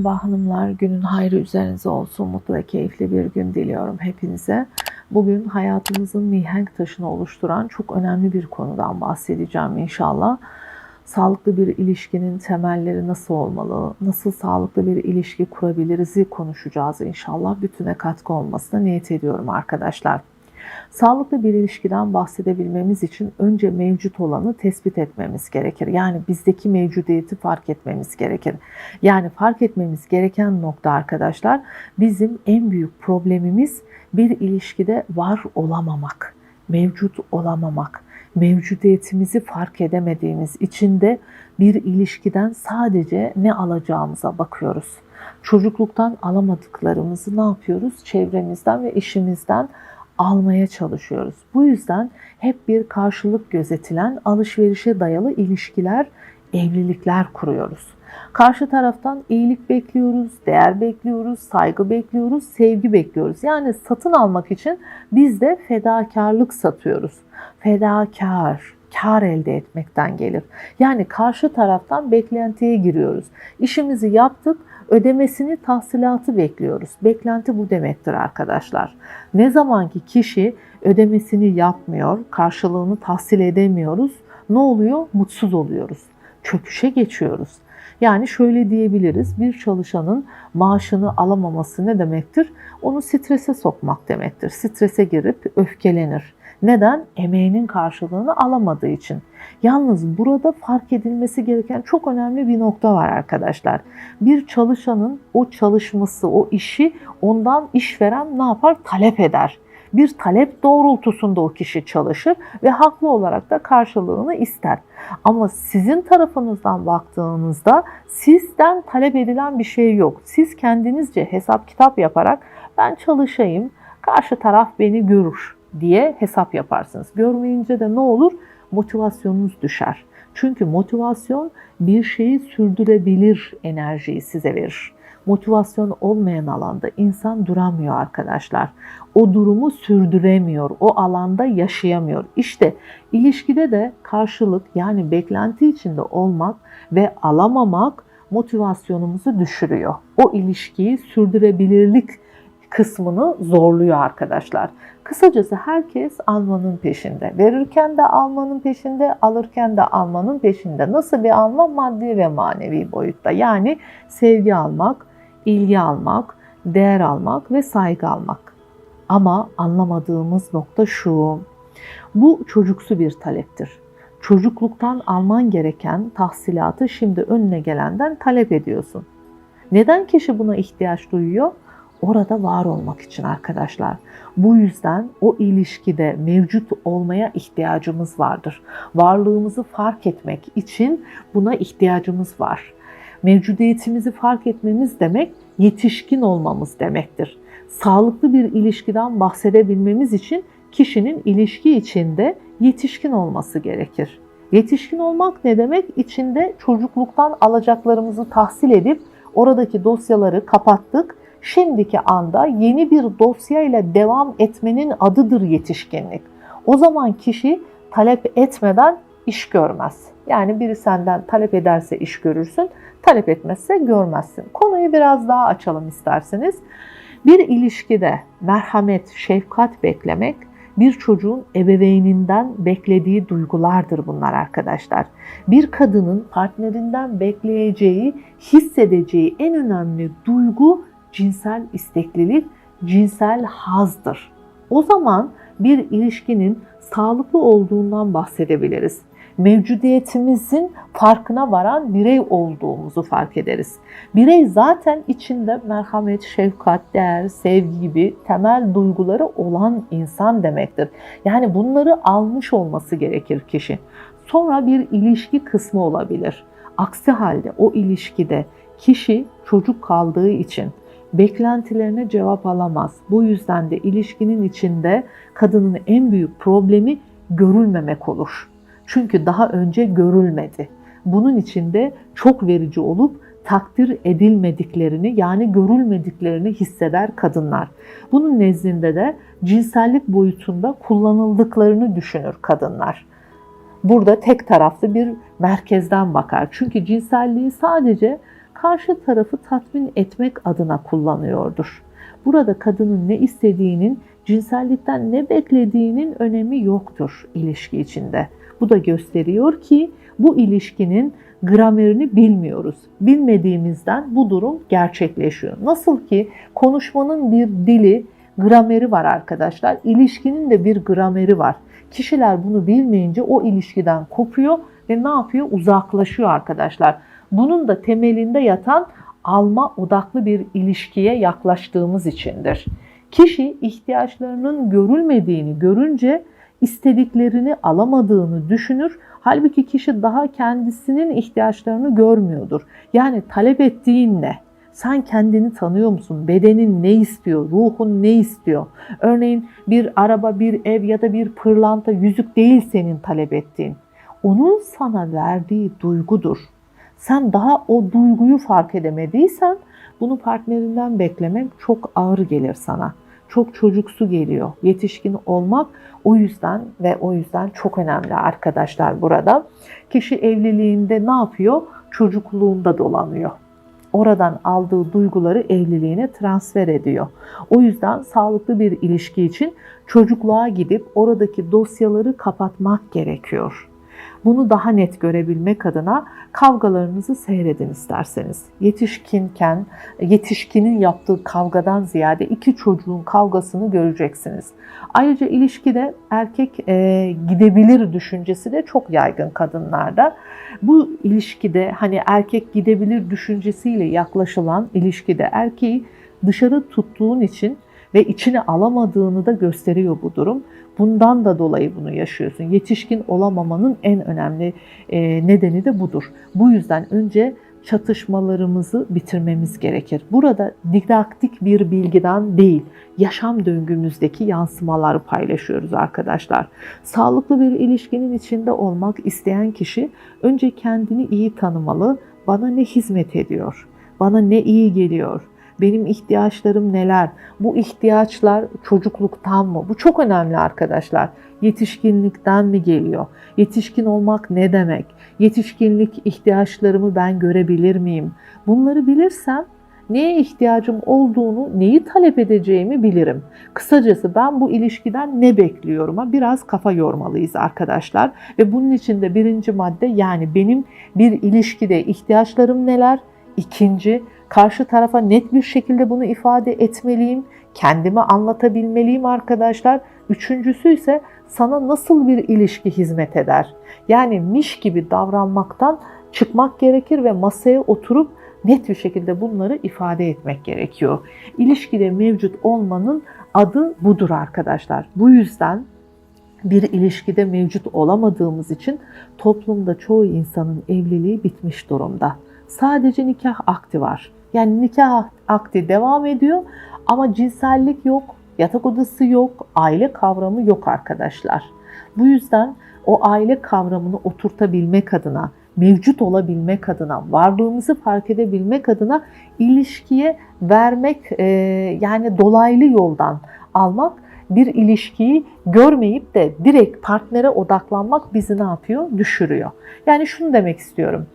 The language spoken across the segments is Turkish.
Merhaba hanımlar, günün hayrı üzerinize olsun. Mutlu ve keyifli bir gün diliyorum hepinize. Bugün hayatımızın mihenk taşını oluşturan çok önemli bir konudan bahsedeceğim inşallah. Sağlıklı bir ilişkinin temelleri nasıl olmalı, nasıl sağlıklı bir ilişki kurabiliriz'i konuşacağız inşallah. Bütüne katkı olmasına niyet ediyorum arkadaşlar. Sağlıklı bir ilişkiden bahsedebilmemiz için önce mevcut olanı tespit etmemiz gerekir. Yani bizdeki mevcudiyeti fark etmemiz gerekir. Yani fark etmemiz gereken nokta arkadaşlar bizim en büyük problemimiz bir ilişkide var olamamak, mevcut olamamak. Mevcudiyetimizi fark edemediğimiz için de bir ilişkiden sadece ne alacağımıza bakıyoruz. Çocukluktan alamadıklarımızı ne yapıyoruz? Çevremizden ve işimizden almaya çalışıyoruz. Bu yüzden hep bir karşılık gözetilen alışverişe dayalı ilişkiler, evlilikler kuruyoruz. Karşı taraftan iyilik bekliyoruz, değer bekliyoruz, saygı bekliyoruz, sevgi bekliyoruz. Yani satın almak için biz de fedakarlık satıyoruz. Fedakar, kar elde etmekten gelir. Yani karşı taraftan beklentiye giriyoruz. İşimizi yaptık, ödemesini, tahsilatı bekliyoruz. Beklenti bu demektir arkadaşlar. Ne zamanki kişi ödemesini yapmıyor, karşılığını tahsil edemiyoruz, ne oluyor? Mutsuz oluyoruz. Çöküşe geçiyoruz. Yani şöyle diyebiliriz, bir çalışanın maaşını alamaması ne demektir? Onu strese sokmak demektir. Strese girip öfkelenir. Neden? Emeğinin karşılığını alamadığı için. Yalnız burada fark edilmesi gereken çok önemli bir nokta var arkadaşlar. Bir çalışanın o çalışması, o işi ondan işveren ne yapar? Talep eder. Bir talep doğrultusunda o kişi çalışır ve haklı olarak da karşılığını ister. Ama sizin tarafınızdan baktığınızda sizden talep edilen bir şey yok. Siz kendinizce hesap kitap yaparak ben çalışayım, karşı taraf beni görür diye hesap yaparsınız. Görmeyince de ne olur? Motivasyonunuz düşer. Çünkü motivasyon bir şeyi sürdürebilir enerjiyi size verir. Motivasyon olmayan alanda insan duramıyor arkadaşlar. O durumu sürdüremiyor, o alanda yaşayamıyor. İşte ilişkide de karşılık yani beklenti içinde olmak ve alamamak motivasyonumuzu düşürüyor. O ilişkiyi sürdürebilirlik kısmını zorluyor arkadaşlar. Kısacası herkes almanın peşinde. Verirken de almanın peşinde, alırken de almanın peşinde. Nasıl bir alma? Maddi ve manevi boyutta. Yani sevgi almak, ilgi almak, değer almak ve saygı almak. Ama anlamadığımız nokta şu. Bu çocuksu bir taleptir. Çocukluktan alman gereken tahsilatı şimdi önüne gelenden talep ediyorsun. Neden kişi buna ihtiyaç duyuyor? Orada var olmak için arkadaşlar. Bu yüzden o ilişkide mevcut olmaya ihtiyacımız vardır. Varlığımızı fark etmek için buna ihtiyacımız var. Mevcudiyetimizi fark etmemiz demek yetişkin olmamız demektir. Sağlıklı bir ilişkiden bahsedebilmemiz için kişinin ilişki içinde yetişkin olması gerekir. Yetişkin olmak ne demek? İçinde çocukluktan alacaklarımızı tahsil edip oradaki dosyaları kapattık şimdiki anda yeni bir dosya ile devam etmenin adıdır yetişkinlik. O zaman kişi talep etmeden iş görmez. Yani biri senden talep ederse iş görürsün, talep etmezse görmezsin. Konuyu biraz daha açalım isterseniz. Bir ilişkide merhamet, şefkat beklemek bir çocuğun ebeveyninden beklediği duygulardır bunlar arkadaşlar. Bir kadının partnerinden bekleyeceği, hissedeceği en önemli duygu cinsel isteklilik, cinsel hazdır. O zaman bir ilişkinin sağlıklı olduğundan bahsedebiliriz. Mevcudiyetimizin farkına varan birey olduğumuzu fark ederiz. Birey zaten içinde merhamet, şefkat, değer, sevgi gibi temel duyguları olan insan demektir. Yani bunları almış olması gerekir kişi. Sonra bir ilişki kısmı olabilir. Aksi halde o ilişkide kişi çocuk kaldığı için beklentilerine cevap alamaz. Bu yüzden de ilişkinin içinde kadının en büyük problemi görülmemek olur. Çünkü daha önce görülmedi. Bunun içinde çok verici olup takdir edilmediklerini yani görülmediklerini hisseder kadınlar. Bunun nezdinde de cinsellik boyutunda kullanıldıklarını düşünür kadınlar. Burada tek taraflı bir merkezden bakar. Çünkü cinselliği sadece karşı tarafı tatmin etmek adına kullanıyordur. Burada kadının ne istediğinin, cinsellikten ne beklediğinin önemi yoktur ilişki içinde. Bu da gösteriyor ki bu ilişkinin gramerini bilmiyoruz. Bilmediğimizden bu durum gerçekleşiyor. Nasıl ki konuşmanın bir dili, grameri var arkadaşlar. İlişkinin de bir grameri var. Kişiler bunu bilmeyince o ilişkiden kopuyor ve ne yapıyor? Uzaklaşıyor arkadaşlar. Bunun da temelinde yatan alma odaklı bir ilişkiye yaklaştığımız içindir. Kişi ihtiyaçlarının görülmediğini görünce istediklerini alamadığını düşünür. Halbuki kişi daha kendisinin ihtiyaçlarını görmüyordur. Yani talep ettiğin ne? Sen kendini tanıyor musun? Bedenin ne istiyor? Ruhun ne istiyor? Örneğin bir araba, bir ev ya da bir pırlanta, yüzük değil senin talep ettiğin. Onun sana verdiği duygudur. Sen daha o duyguyu fark edemediysen bunu partnerinden beklemek çok ağır gelir sana. Çok çocuksu geliyor. Yetişkin olmak o yüzden ve o yüzden çok önemli arkadaşlar burada. Kişi evliliğinde ne yapıyor? Çocukluğunda dolanıyor oradan aldığı duyguları evliliğine transfer ediyor. O yüzden sağlıklı bir ilişki için çocukluğa gidip oradaki dosyaları kapatmak gerekiyor. Bunu daha net görebilmek adına kavgalarınızı seyredin isterseniz. Yetişkinken, yetişkinin yaptığı kavgadan ziyade iki çocuğun kavgasını göreceksiniz. Ayrıca ilişkide erkek e, gidebilir düşüncesi de çok yaygın kadınlarda. Bu ilişkide hani erkek gidebilir düşüncesiyle yaklaşılan ilişkide erkeği dışarı tuttuğun için ve içine alamadığını da gösteriyor bu durum. Bundan da dolayı bunu yaşıyorsun. Yetişkin olamamanın en önemli e, nedeni de budur. Bu yüzden önce çatışmalarımızı bitirmemiz gerekir. Burada didaktik bir bilgiden değil, yaşam döngümüzdeki yansımaları paylaşıyoruz arkadaşlar. Sağlıklı bir ilişkinin içinde olmak isteyen kişi önce kendini iyi tanımalı. Bana ne hizmet ediyor? Bana ne iyi geliyor? Benim ihtiyaçlarım neler? Bu ihtiyaçlar çocukluktan mı? Bu çok önemli arkadaşlar. Yetişkinlikten mi geliyor? Yetişkin olmak ne demek? Yetişkinlik ihtiyaçlarımı ben görebilir miyim? Bunları bilirsem neye ihtiyacım olduğunu, neyi talep edeceğimi bilirim. Kısacası ben bu ilişkiden ne bekliyorum'a biraz kafa yormalıyız arkadaşlar. Ve bunun için de birinci madde yani benim bir ilişkide ihtiyaçlarım neler? İkinci, karşı tarafa net bir şekilde bunu ifade etmeliyim. Kendimi anlatabilmeliyim arkadaşlar. Üçüncüsü ise sana nasıl bir ilişki hizmet eder? Yani miş gibi davranmaktan çıkmak gerekir ve masaya oturup net bir şekilde bunları ifade etmek gerekiyor. İlişkide mevcut olmanın adı budur arkadaşlar. Bu yüzden bir ilişkide mevcut olamadığımız için toplumda çoğu insanın evliliği bitmiş durumda. Sadece nikah akti var. Yani nikah akdi devam ediyor ama cinsellik yok, yatak odası yok, aile kavramı yok arkadaşlar. Bu yüzden o aile kavramını oturtabilmek adına, mevcut olabilmek adına, varlığımızı fark edebilmek adına ilişkiye vermek e, yani dolaylı yoldan almak bir ilişkiyi görmeyip de direkt partnere odaklanmak bizi ne yapıyor? Düşürüyor. Yani şunu demek istiyorum.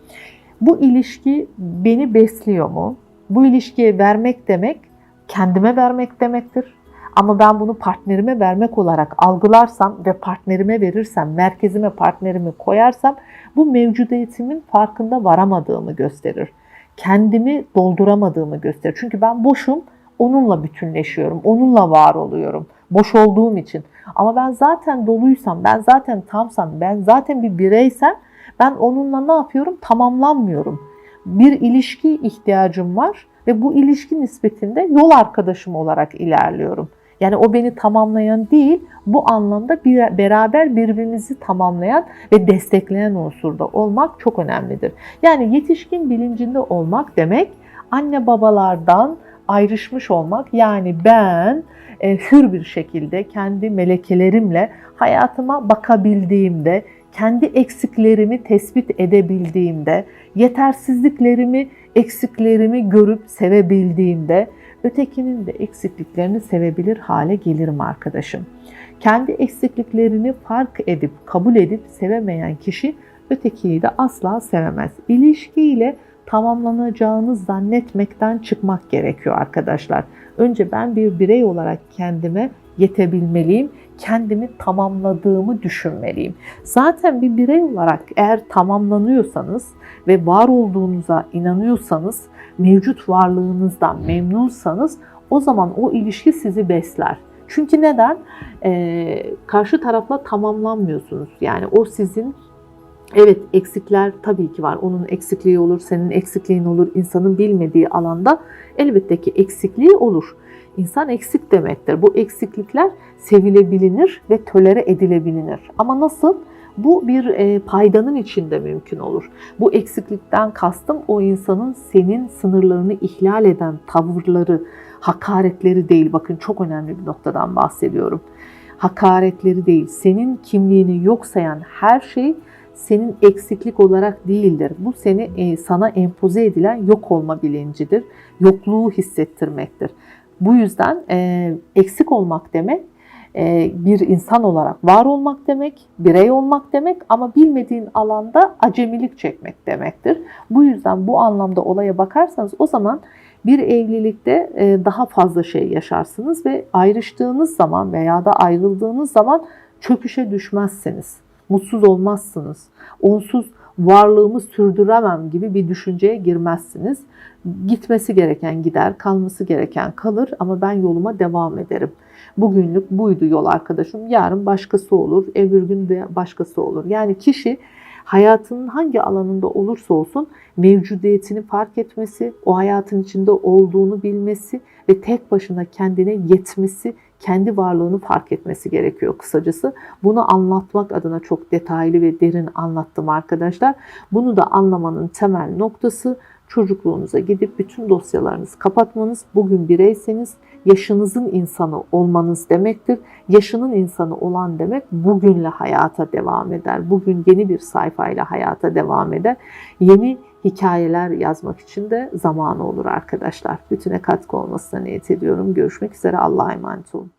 Bu ilişki beni besliyor mu? Bu ilişkiye vermek demek kendime vermek demektir. Ama ben bunu partnerime vermek olarak algılarsam ve partnerime verirsem, merkezime partnerimi koyarsam bu mevcudiyetimin farkında varamadığımı gösterir. Kendimi dolduramadığımı gösterir. Çünkü ben boşum, onunla bütünleşiyorum, onunla var oluyorum. Boş olduğum için. Ama ben zaten doluysam, ben zaten tamsam, ben zaten bir bireysem ben onunla ne yapıyorum? Tamamlanmıyorum. Bir ilişki ihtiyacım var ve bu ilişki nispetinde yol arkadaşım olarak ilerliyorum. Yani o beni tamamlayan değil, bu anlamda bir, beraber birbirimizi tamamlayan ve destekleyen unsurda olmak çok önemlidir. Yani yetişkin bilincinde olmak demek anne babalardan ayrışmış olmak. Yani ben e, hür bir şekilde kendi melekelerimle hayatıma bakabildiğimde, kendi eksiklerimi tespit edebildiğimde, yetersizliklerimi, eksiklerimi görüp sevebildiğimde, ötekinin de eksikliklerini sevebilir hale gelirim arkadaşım. Kendi eksikliklerini fark edip, kabul edip sevemeyen kişi ötekiyi de asla sevemez. İlişkiyle tamamlanacağını zannetmekten çıkmak gerekiyor arkadaşlar. Önce ben bir birey olarak kendime yetebilmeliyim, kendimi tamamladığımı düşünmeliyim. Zaten bir birey olarak eğer tamamlanıyorsanız ve var olduğunuza inanıyorsanız, mevcut varlığınızdan memnunsanız o zaman o ilişki sizi besler. Çünkü neden? Ee, karşı tarafla tamamlanmıyorsunuz. Yani o sizin Evet eksikler tabii ki var. Onun eksikliği olur, senin eksikliğin olur. İnsanın bilmediği alanda elbette ki eksikliği olur. İnsan eksik demektir. Bu eksiklikler sevilebilir ve tolere edilebilir. Ama nasıl? Bu bir e, paydanın içinde mümkün olur. Bu eksiklikten kastım o insanın senin sınırlarını ihlal eden tavırları, hakaretleri değil. Bakın çok önemli bir noktadan bahsediyorum. Hakaretleri değil, senin kimliğini yok sayan her şey senin eksiklik olarak değildir. Bu seni e, sana empoze edilen yok olma bilincidir. Yokluğu hissettirmektir. Bu yüzden e, eksik olmak demek e, bir insan olarak var olmak demek, birey olmak demek ama bilmediğin alanda acemilik çekmek demektir. Bu yüzden bu anlamda olaya bakarsanız o zaman bir evlilikte daha fazla şey yaşarsınız ve ayrıştığınız zaman veya da ayrıldığınız zaman çöküşe düşmezsiniz mutsuz olmazsınız. Onsuz varlığımı sürdüremem gibi bir düşünceye girmezsiniz. Gitmesi gereken gider, kalması gereken kalır ama ben yoluma devam ederim. Bugünlük buydu yol arkadaşım. Yarın başkası olur, öbür gün de başkası olur. Yani kişi hayatının hangi alanında olursa olsun mevcudiyetini fark etmesi, o hayatın içinde olduğunu bilmesi ve tek başına kendine yetmesi, kendi varlığını fark etmesi gerekiyor kısacası. Bunu anlatmak adına çok detaylı ve derin anlattım arkadaşlar. Bunu da anlamanın temel noktası çocukluğunuza gidip bütün dosyalarınızı kapatmanız, bugün bireyseniz yaşınızın insanı olmanız demektir. Yaşının insanı olan demek bugünle hayata devam eder. Bugün yeni bir sayfayla hayata devam eder. Yeni hikayeler yazmak için de zamanı olur arkadaşlar. Bütüne katkı olmasına niyet ediyorum. Görüşmek üzere. Allah'a emanet olun.